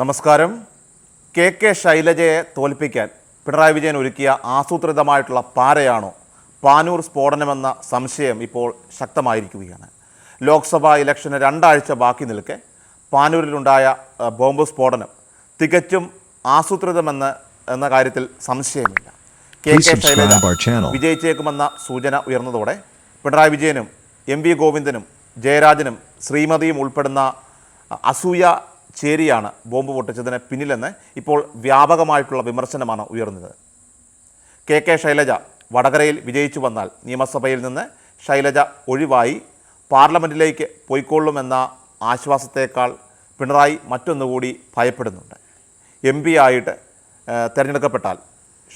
നമസ്കാരം. K K ശൈലജയെ തോൽപ്പിക്കാൻ പിണറായി വിജയൻ ഒരുക്കിയ ആസൂത്രിതമായിട്ടുള്ള പാരയാണോ പാനൂർ സ്ഫോടനമെന്ന സംശയം ഇപ്പോൾ ശക്തമായിരിക്കുകയാണ്. ലോക്സഭാ ഇലക്ഷന് രണ്ടാഴ്ച ബാക്കി നിൽക്കെ പാനൂരിലുണ്ടായ ബോംബ് സ്ഫോടനം തികച്ചും ആസൂത്രിതമെന്ന് എന്ന കാര്യത്തിൽ സംശയമില്ല. കെ കെ ശൈലജ വിജയിച്ചേക്കുമെന്ന സൂചന ഉയർന്നതോടെ പിണറായി വിജയനും എം വി ഗോവിന്ദനും ജയരാജനും ശ്രീമതിയും ഉൾപ്പെടുന്ന അസൂയ ചേരിയാണ് ബോംബ് പൊട്ടിച്ചതിന് പിന്നിലെന്ന് ഇപ്പോൾ വ്യാപകമായിട്ടുള്ള വിമർശനമാണ് ഉയർന്നത്. കെ കെ ശൈലജ വടകരയിൽ വിജയിച്ചു വന്നാൽ നിയമസഭയിൽ നിന്ന് ശൈലജ ഒഴിവായി പാർലമെന്റിലേക്ക് പോയിക്കൊള്ളുമെന്ന ആശ്വാസത്തേക്കാൾ പിണറായി മറ്റൊന്നുകൂടി ഭയപ്പെടുന്നുണ്ട്. എം പി ആയിട്ട് തിരഞ്ഞെടുക്കപ്പെട്ടാൽ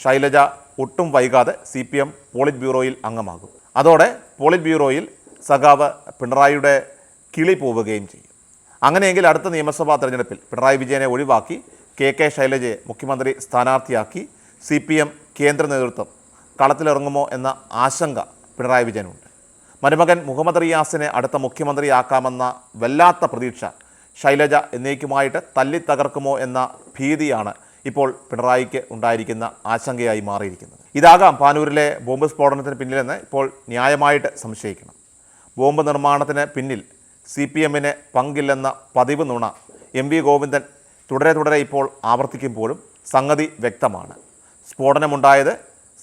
ശൈലജ ഒട്ടും വൈകാതെ സി പി എം പോളിറ്റ് ബ്യൂറോയിൽ അംഗമാകും. അതോടെ പോളിറ്റ് ബ്യൂറോയിൽ സഖാവ് പിണറായിയുടെ കിളി പോവുകയും ചെയ്യും. അങ്ങനെയെങ്കിൽ അടുത്ത നിയമസഭാ തെരഞ്ഞെടുപ്പിൽ പിണറായി വിജയനെ ഒഴിവാക്കി കെ കെ ശൈലജയെ മുഖ്യമന്ത്രി സ്ഥാനാർത്ഥിയാക്കി സി പി എം കേന്ദ്ര നേതൃത്വം കളത്തിലിറങ്ങുമോ എന്ന ആശങ്ക പിണറായി വിജയനുണ്ട്. മരുമകൻ മുഹമ്മദ് റിയാസിനെ അടുത്ത മുഖ്യമന്ത്രിയാക്കാമെന്ന വല്ലാത്ത പ്രതീക്ഷ ശൈലജ എന്നേക്കുമായിട്ട് തല്ലി തകർക്കുമോ എന്ന ഭീതിയാണ് ഇപ്പോൾ പിണറായിക്ക് ഉണ്ടായിരിക്കുന്ന ആശങ്കയായി മാറിയിരിക്കുന്നത്. ഇതാകാം പാനൂരിലെ ബോംബ് സ്ഫോടനത്തിന് പിന്നിലെന്ന് ഇപ്പോൾ ന്യായമായിട്ട് സംശയിക്കണം. ബോംബ് നിർമ്മാണത്തിന് പിന്നിൽ സി പി എമ്മിന് പങ്കില്ലെന്ന പതിവ് നുണ എം വി ഗോവിന്ദൻ തുടരെ തുടരെ ഇപ്പോൾ ആവർത്തിക്കുമ്പോഴും സംഗതി വ്യക്തമാണ്. സ്ഫോടനമുണ്ടായത്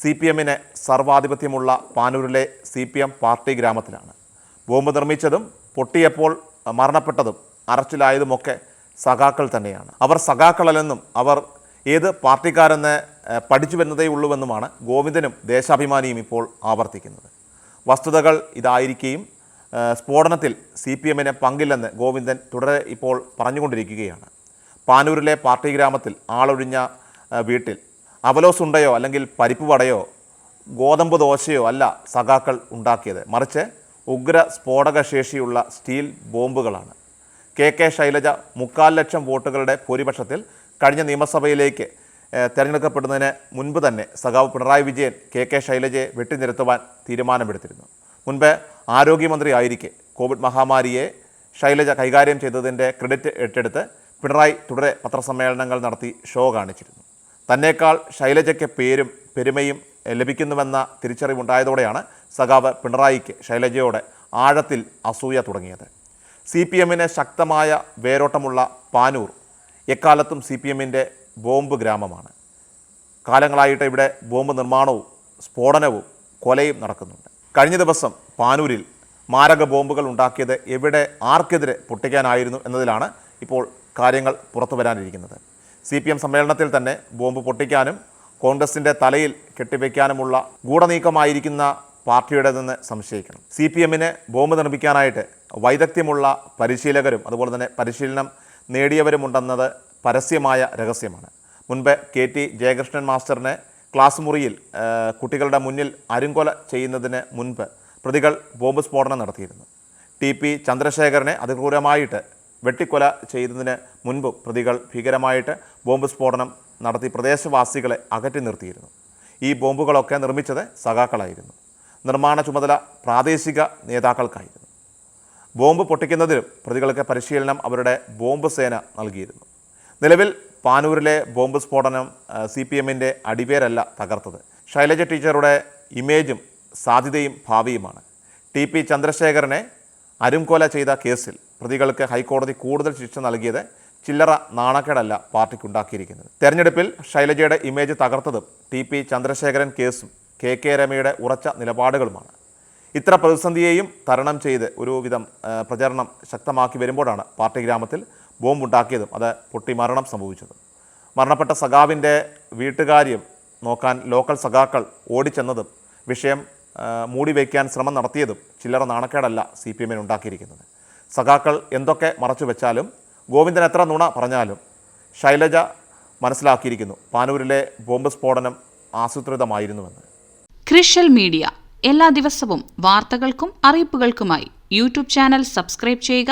സി പി എമ്മിന് സർവാധിപത്യമുള്ള പാനൂരിലെ സി പി എം പാർട്ടി ഗ്രാമത്തിലാണ്. ബോംബ് നിർമ്മിച്ചതും പൊട്ടിയപ്പോൾ മരണപ്പെട്ടതും അറസ്റ്റിലായതുമൊക്കെ സഖാക്കൾ തന്നെയാണ്. അവർ സഖാക്കളല്ലെന്നും അവർ ഏത് പാർട്ടിക്കാരെന്ന് പഠിച്ചു വരുന്നതേ ഉള്ളൂവെന്നുമാണ് ഗോവിന്ദനും ദേശാഭിമാനിയും ഇപ്പോൾ ആവർത്തിക്കുന്നത്. വസ്തുതകൾ ഇതായിരിക്കുകയും സ്ഫോടനത്തിൽ സി പി എമ്മിന് പങ്കില്ലെന്ന് ഗോവിന്ദൻ തുടരെ ഇപ്പോൾ പറഞ്ഞുകൊണ്ടിരിക്കുകയാണ്. പാനൂരിലെ പാർട്ടി ഗ്രാമത്തിൽ ആളൊഴിഞ്ഞ വീട്ടിൽ അവലോസ് ഉണ്ടയോ അല്ലെങ്കിൽ പരിപ്പ് വടയോ ഗോതമ്പ് ദോശയോ അല്ല സഖാക്കൾ ഉണ്ടാക്കിയത്. മറിച്ച് ഉഗ്ര സ്ഫോടകശേഷിയുള്ള സ്റ്റീൽ ബോംബുകളാണ്. കെ കെ ശൈലജ മുക്കാൽ ലക്ഷം വോട്ടുകളുടെ ഭൂരിപക്ഷത്തിൽ കഴിഞ്ഞ നിയമസഭയിലേക്ക് തിരഞ്ഞെടുക്കപ്പെടുന്നതിന് മുൻപ് തന്നെ സഖാവ് പിണറായി വിജയൻ കെ കെ ശൈലജയെ വെട്ടിനിരത്തുവാൻ തീരുമാനമെടുത്തിരുന്നു. മുൻപ് ആരോഗ്യമന്ത്രി ആയിരിക്കെ. കോവിഡ് മഹാമാരിയെ ശൈലജ കൈകാര്യം ചെയ്തതിന്റെ ക്രെഡിറ്റ് ഏറ്റെടുത്ത് പിണറായി തുടരെ പത്രസമ്മേളനങ്ങൾ നടത്തി ഷോ കാണിച്ചിരുന്നു. തന്നേക്കാൾ ശൈലജയ്ക്ക് പേരും പെരുമയും ലഭിക്കുന്നുവെന്ന തിരിച്ചറിവുണ്ടായതോടെയാണ് സഖാവ് പിണറായിക്ക് ശൈലജയോടെ ആഴത്തിൽ അസൂയ തുടങ്ങിയത്. സി പി എമ്മിന് ശക്തമായ വേരോട്ടമുള്ള പാനൂർ എക്കാലത്തും സി പി എമ്മിന്റെ ബോംബ് ഗ്രാമമാണ്. കാലങ്ങളായിട്ട് ഇവിടെ ബോംബ് നിർമ്മാണവും സ്ഫോടനവും കൊലയും നടക്കുന്നുണ്ട്. കഴിഞ്ഞ ദിവസം പാനൂരിൽ മാരക ബോംബുകൾ ഉണ്ടാക്കിയത് എവിടെ ആർക്കെതിരെ പൊട്ടിക്കാനായിരുന്നു എന്നതിലാണ് ഇപ്പോൾ കാര്യങ്ങൾ പുറത്തു വരാനിരിക്കുന്നത്. സി പി എം സമ്മേളനത്തിൽ തന്നെ ബോംബ് പൊട്ടിക്കാനും കോൺഗ്രസിന്റെ തലയിൽ കെട്ടിവെക്കാനുമുള്ള ഗൂഢനീക്കമായിരിക്കുന്ന പാർട്ടിയുടേതെന്ന് സംശയിക്കണം. സി പി എമ്മിന് ബോംബ് നിർമ്മിക്കാനായിട്ട് വൈദഗ്ധ്യമുള്ള പരിശീലകരും അതുപോലെ തന്നെ പരിശീലനം നേടിയവരുമുണ്ടെന്നത് പരസ്യമായ രഹസ്യമാണ്. മുൻപ് കെ ടി ജയകൃഷ്ണൻ മാസ്റ്ററിനെ ക്ലാസ് മുറിയിൽ കുട്ടികളുടെ മുന്നിൽ അരുങ്കൊല ചെയ്യുന്നതിന് മുൻപ് പ്രതികൾ ബോംബ് സ്ഫോടനം നടത്തിയിരുന്നു. ടി പി ചന്ദ്രശേഖരനെ അതിക്രൂരമായിട്ട് വെട്ടിക്കൊല ചെയ്തതിന് മുൻപ് പ്രതികൾ ഭീകരമായിട്ട് ബോംബ് സ്ഫോടനം നടത്തി പ്രദേശവാസികളെ അകറ്റി നിർത്തിയിരുന്നു. ഈ ബോംബുകളൊക്കെ നിർമ്മിച്ചത് സഖാക്കളായിരുന്നു. നിർമ്മാണ ചുമതല പ്രാദേശിക നേതാക്കൾക്കായിരുന്നു. ബോംബ് പൊട്ടിക്കുന്നതിലും പ്രതികൾക്ക് പരിശീലനം അവരുടെ ബോംബ് സേന നൽകിയിരുന്നു. നിലവിൽ പാനൂരിലെ ബോംബ് സ്ഫോടനം സി പി എമ്മിന്റെ അടിവേരല്ല തകർത്തത്. ശൈലജ ടീച്ചറുടെ ഇമേജും സാധ്യതയും ഭാവിയുമാണ്. ടി പി ചന്ദ്രശേഖരനെ അരുംകൊല ചെയ്ത കേസിൽ പ്രതികൾക്ക് ഹൈക്കോടതി കൂടുതൽ ശിക്ഷ നൽകിയത് ചില്ലറ നാണക്കേടല്ല പാർട്ടിക്കുണ്ടാക്കിയിരിക്കുന്നത്. തെരഞ്ഞെടുപ്പിൽ ശൈലജയുടെ ഇമേജ് തകർത്തതും ടി പി ചന്ദ്രശേഖരൻ കേസും കെ കെ രമയുടെ ഉറച്ച നിലപാടുകളുമാണ്. ഇത്ര പ്രതിസന്ധിയെയും തരണം ചെയ്ത് ഒരുവിധം പ്രചരണം ശക്തമാക്കി വരുമ്പോഴാണ് പാർട്ടി ഗ്രാമത്തിൽ ബോംബ് ഉണ്ടാക്കിയതും അത് പൊട്ടി മരണം സംഭവിച്ചതും. മരണപ്പെട്ട സഖാവിന്റെ വീട്ടുകാര്യം നോക്കാൻ ലോക്കൽ സഖാക്കൾ ഓടിച്ചെന്നതും വിഷയം മൂടിവെക്കാൻ ശ്രമം നടത്തിയതും ചില്ലറ നാണക്കേടല്ല സി പി എമ്മിന് ഉണ്ടാക്കിയിരിക്കുന്നത്. സഖാക്കൾ എന്തൊക്കെ മറച്ചു വെച്ചാലും ഗോവിന്ദൻ എത്ര നുണ പറഞ്ഞാലും ശൈലജ മനസ്സിലാക്കിയിരിക്കുന്നു പാനൂരിലെ ബോംബ് സ്ഫോടനം ആസൂത്രിതമായിരുന്നുവെന്ന്. ക്രിഷ്യൽ മീഡിയ. എല്ലാ ദിവസവും വാർത്തകൾക്കും അറിയിപ്പുകൾക്കുമായി യൂട്യൂബ് ചാനൽ സബ്സ്ക്രൈബ് ചെയ്യുക